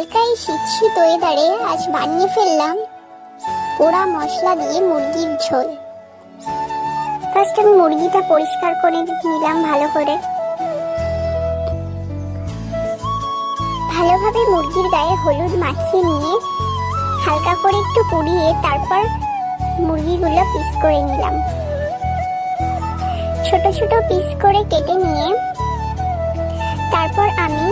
হালকা এই শীত শীত ওয়েদারে আজ বানিয়ে ফেললাম পোড়া মশলা দিয়ে মুরগির ঝোল। ফার্স্ট আমি মুরগিটা পরিষ্কার করে নিলাম ভালো করে। ভালোভাবে মুরগির গায়ে হলুদ মাখিয়ে নিয়ে হালকা করে একটু পুড়িয়ে তারপর মুরগিগুলো পিস করে নিলাম। ছোট ছোট পিস করে কেটে নিয়ে তারপর আমি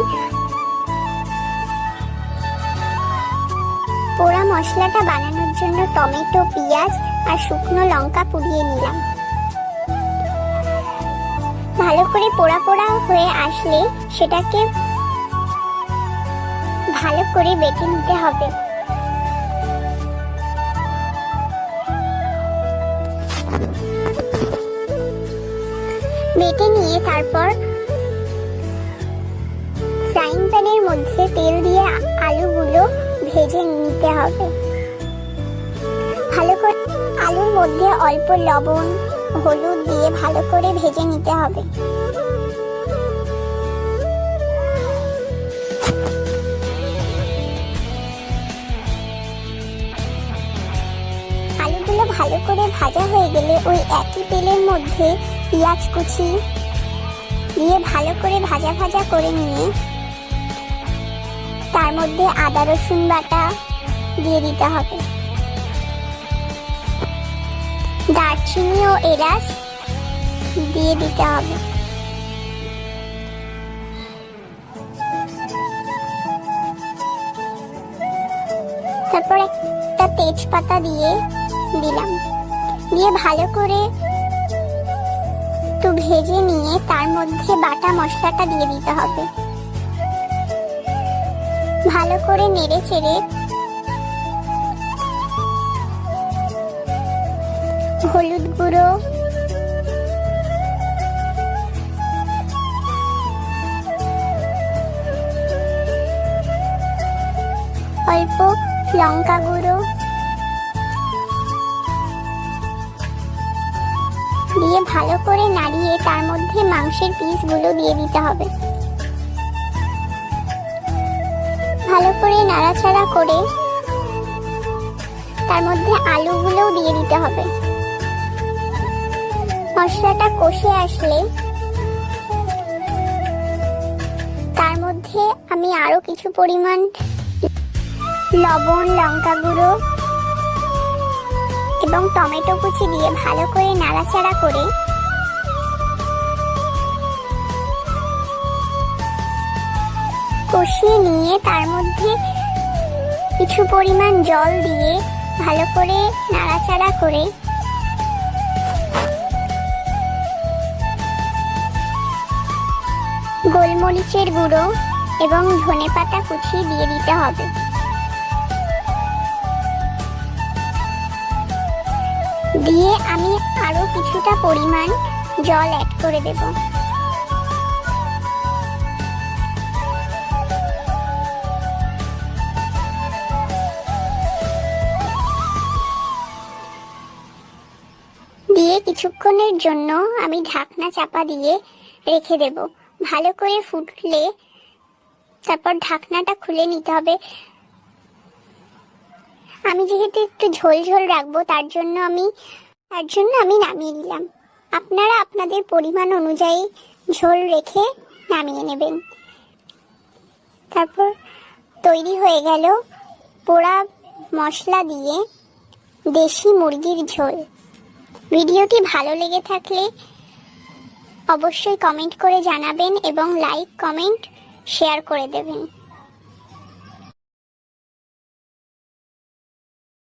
মশলাটা বানানোর জন্য টমেটো, পেঁয়াজ আর শুকনো লঙ্কা পুড়িয়ে নিলাম। ভালো করে পোড়া পোড়া হয়ে আসলে সেটাকে ভালো করে বেটে নিতে হবে। বেটে নিয়ে তারপর ফ্রাইং প্যানের মধ্যে তেল দিয়ে আলুগুলো ভেজে নিতে হবে। ভালো করে আলুর মধ্যে অল্প লবণ, হলুদ দিয়ে ভালো করে ভেজে নিতে হবে। আলুগুলো ভালো করে ভাজা হয়ে গেলে ওই একই তেলের মধ্যে পেঁয়াজ কুচি দিয়ে ভালো করে ভাজা ভাজা করে নিয়ে মধ্যে আদা, রসুন বাটা দিয়ে দিতে হবে। দারচিনি ও এলাচ দিয়ে দিতে হবে। তারপর একটা তেজপাতা দিয়ে দিলাম। দিয়ে ভালো করে একটু ভেজে নিয়ে তার মধ্যে বাটা মশলাটা দিয়ে দিতে হবে। ভালো করে নেড়ে চেড়ে হলুদ গুঁড়ো, অল্প লঙ্কা গুঁড়ো দিয়ে ভালো করে নাড়িয়ে তার মধ্যে মাংসের পিসগুলো দিয়ে দিতে হবে। ভালো করে নাড়াচাড়া করে তার মধ্যে আলুগুলোও দিয়ে দিতে হবে। মশলাটা কষে আসলে তার মধ্যে আমি আরও কিছু পরিমাণ লবণ, লঙ্কা গুঁড়ো এবং টমেটো কুচি দিয়ে ভালো করে নাড়াচাড়া করে কষিয়ে নিয়ে তার মধ্যে কিছু পরিমাণ জল দিয়ে ভালো করে নাড়াচাড়া করে গোলমরিচের গুঁড়ো এবং ধনেপাতা কুচি দিয়ে দিতে হবে। দিয়ে আমি আরও কিছুটা পরিমাণ জল অ্যাড করে দেব। কিছুক্ষণের জন্য আমি ঢাকনা চাপা দিয়ে রেখে দেব। ভালো করে ফুটলে তারপর ঢাকনাটা খুলে নিতে হবে। আমি যেহেতু একটু ঝোল ঝোল রাখব, তার জন্য আমি, তার জন্য আমি নামিয়ে নিলাম। আপনারা আপনাদের পরিমাণ অনুযায়ী ঝোল রেখে নামিয়ে নেবেন। তারপর তৈরি হয়ে গেল পোড়া মশলা দিয়ে দেশি মুরগির ঝোল। ভিডিওটি ভালো লেগে থাকলে অবশ্যই কমেন্ট করে জানাবেন এবং লাইক কমেন্ট শেয়ার করে দেবেন।